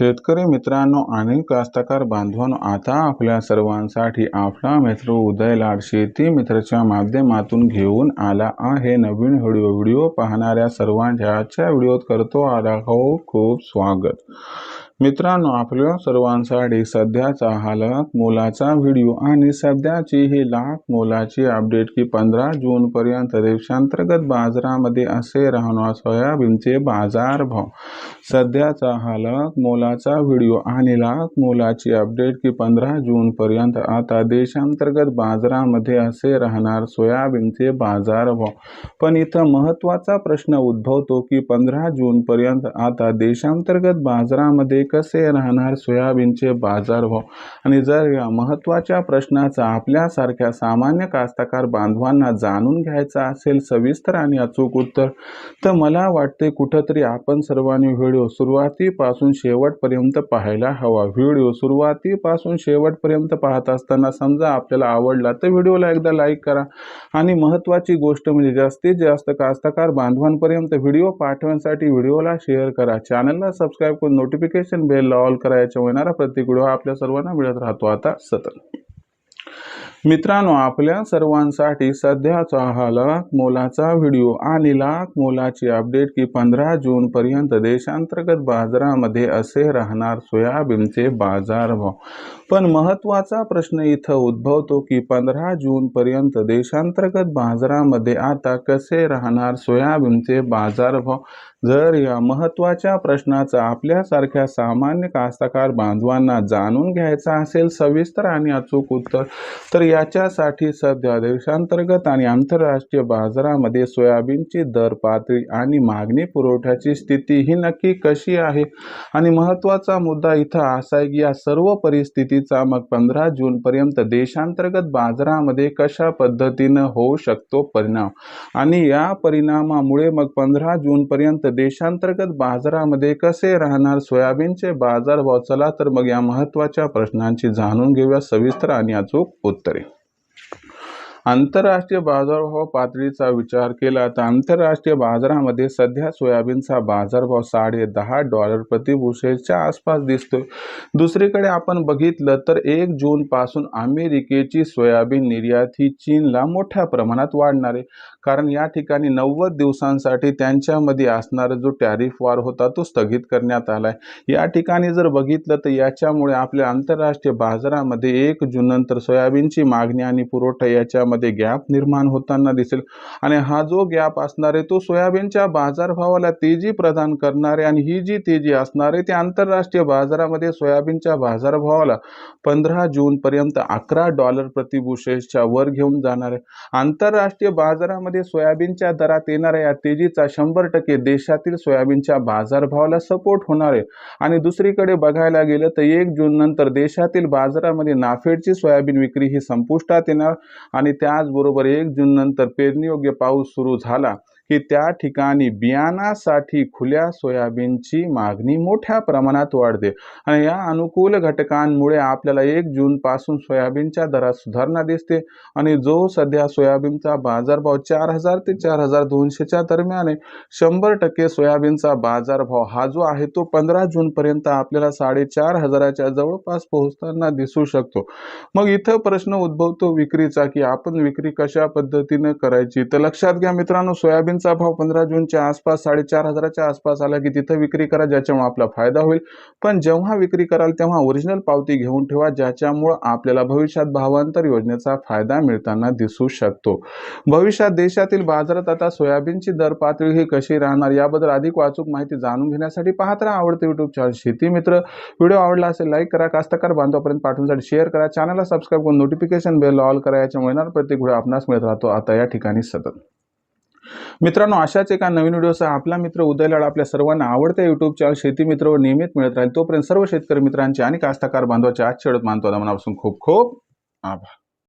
शेतकरी मित्रांनो आणि कास्तकार बांधवांनो आता आपल्या सर्वांसाठी आपला मित्र उदय लाड शेती मित्रच्या माध्यमातून घेऊन आला आहे. नवीन व्हिडिओ व्हिडिओ पाहणाऱ्या सर्वांच्या आजच्या व्हिडिओत करतो आला हो खूप स्वागत. मित्रांनो आपल्या सर्वांसाठी सध्याचा हा लाख मोलाचा व्हिडिओ आणि सध्याची ही लाख मोलाची अपडेट की पंधरा जूनपर्यंत देशांतर्गत बाजारामध्ये असे राहणार सोयाबीनचे बाजारभाव सध्याचा हा लाख मोलाचा व्हिडिओ आणि लाख मोलाची अपडेट की पंधरा जूनपर्यंत आता देशांतर्गत बाजारामध्ये असे राहणार सोयाबीनचे बाजारभाव पण इथं महत्त्वाचा प्रश्न उद्भवतो की पंधरा जूनपर्यंत आता देशांतर्गत बाजारामध्ये कसे राहणार सोयाबीनचे बाजारभाव आणि जर या महत्त्वाच्या प्रश्नाचा आपल्यासारख्या सामान्य कास्तकार बांधवांना जाणून घ्यायचा असेल सविस्तर आणि अचूक उत्तर तर मला वाटते कुठंतरी आपण सर्वांनी व्हिडिओ सुरुवातीपासून शेवटपर्यंत पाहायला हवा. व्हिडिओ सुरुवातीपासून शेवटपर्यंत पाहत असताना समजा आपल्याला आवडला तर व्हिडिओला एकदा लाईक करा. आणि महत्त्वाची गोष्ट म्हणजे जास्तीत जास्त कास्तकार बांधवांपर्यंत व्हिडिओ पाठवण्यासाठी व्हिडिओला शेअर करा. चॅनलला सबस्क्राईब करून नोटिफिकेशन बेल ऑल करा होणारा येणारा प्रत्येक व्हिडिओ आपल्या सर्वांना मिळत राहतो. आता सतत. मित्रांनो आपल्या सर्वांसाठी सध्याचा हा लाख मोलाचा व्हिडिओ आणि लाख मोलाची अपडेट की पंधरा जूनपर्यंत देशांतर्गत बाजारामध्ये असे राहणार सोयाबीनचे बाजारभाव पण महत्त्वाचा प्रश्न इथं उद्भवतो की पंधरा जूनपर्यंत देशांतर्गत बाजारामध्ये आता कसे राहणार सोयाबीनचे बाजारभाव जर या महत्त्वाच्या प्रश्नाचा आपल्यासारख्या सामान्य कास्तकार बांधवांना जाणून घ्यायचा असेल सविस्तर आणि अचूक उत्तर तर याच्यासाठी सध्या देशांतर्गत आणि आंतरराष्ट्रीय बाजारामध्ये सोयाबीनची दर पातळी आणि मागणी पुरवठ्याची स्थिती ही नक्की कशी आहे? आणि महत्त्वाचा मुद्दा इथं असा आहे की या सर्व परिस्थितीचा मग पंधरा जूनपर्यंत देशांतर्गत बाजारामध्ये कशा पद्धतीनं होऊ शकतो परिणाम? आणि या परिणामामुळे मग पंधरा जूनपर्यंत देशांतर्गत बाजारामध्ये कसे राहणार सोयाबीनचे बाजारभाव? चला तर मग या महत्त्वाच्या प्रश्नांची जाणून घेऊया सविस्तर आणि अचूक उत्तरे. आंतरराष्ट्रीय बाजारभाव पातळीचा विचार केला तर आंतरराष्ट्रीय बाजारामध्ये सध्या सोयाबीनचा बाजारभाव साडे दहा डॉलर प्रतिभूषेच्या आसपास दिसतोय. दुसरीकडे आपण बघितलं तर एक जूनपासून अमेरिकेची सोयाबीन निर्यात ही चीनला मोठ्या प्रमाणात वाढणार आहे. कारण या ठिकाणी नव्वद दिवसांसाठी त्यांच्यामध्ये असणारा जो टॅरिफ वार होता तो स्थगित करण्यात आला आहे या ठिकाणी जर बघितलं तर याच्यामुळे आपल्या आंतरराष्ट्रीय बाजारामध्ये एक जूननंतर सोयाबीनची मागणी आणि पुरवठा याच्या याच्यामध्ये गॅप निर्माण होताना दिसेल. आणि हा जो गॅप असणार आहे तो सोयाबीनच्या बाजारभावाला तेजी प्रदान करणारे आणि ही जी तेजी असणार आहे ते आंतरराष्ट्रीय बाजारामध्ये सोयाबीनच्या बाजारभावाला पंधरा जूनपर्यंत अकरा डॉलर प्रतिबुशेसच्या वर घेऊन जाणार आहे. आंतरराष्ट्रीय बाजारामध्ये सोयाबीनच्या दरात येणाऱ्या या तेजीचा शंभर टक्के देशातील सोयाबीनच्या बाजारभावाला सपोर्ट होणार आहे. आणि दुसरीकडे बघायला गेलं तर एक जून नंतर देशातील बाजारामध्ये नाफेडची सोयाबीन विक्री ही संपुष्टात येणार आणि त्याचबरोबर एक जून नंतर पेरणीयोग्य पाऊस सुरू झाला. की त्या ठिकाणी बियाणासाठी खुल्या सोयाबीनची मागणी मोठ्या प्रमाणात वाढते. आणि या अनुकूल घटकांमुळे आपल्याला एक जूनपासून सोयाबीनच्या दरात सुधारणा दिसते. आणि जो सध्या सोयाबीनचा बाजारभाव चार हजार ते चार हजार दोनशेच्या दरम्यान आहे शंभर टक्के सोयाबीनचा बाजारभाव हा जो आहे तो पंधरा जूनपर्यंत आपल्याला साडेचार हजाराच्या जवळपास पोहोचताना दिसू शकतो. मग इथं प्रश्न उद्भवतो विक्रीचा की आपण विक्री कशा पद्धतीनं करायची? तर लक्षात घ्या मित्रांनो सोयाबीन सोयाबीनचा भाव पंधरा जूनच्या आसपास साडेचार हजाराच्या आसपास आला की तिथं विक्री करा ज्याच्यामुळे आपला फायदा होईल. पण जेव्हा विक्री कराल तेव्हा ओरिजिनल पावती घेऊन ठेवा ज्याच्यामुळं आपल्याला भविष्यात भावांतर योजनेचा फायदा मिळताना दिसू शकतो. भविष्यात देशातील बाजारात आता सोयाबीनची दर पातळी ही कशी राहणार याबद्दल अधिक वाचूक माहिती जाणून घेण्यासाठी पाहत राहा आवडते युट्यूब चॅनल शेती मित्र. व्हिडिओ आवडला असेल लाईक करा. कास्तकार बांधवापर्यंत पाठवण्यासाठी शेअर करा. चॅनलला सबस्क्राईब करून नोटिफिकेशन बेल ऑल करा. याच्यामुळे मिळणार प्रत्येक व्हिडिओ आपणास मिळत राहतो. आता या ठिकाणी सतत. मित्रांनो अशाच एका नवीन व्हिडिओसह आपला मित्र उदय लाड आपल्या सर्वांना आवडत्या युट्यूब चॅनल शेती मित्रवर नियमित मिळत राहील. तोपर्यंत सर्व शेतकरी मित्रांचे आणि कास्तकार बांधवाचे आज शेडत मानतो. मनापासून खूप खूप आभार.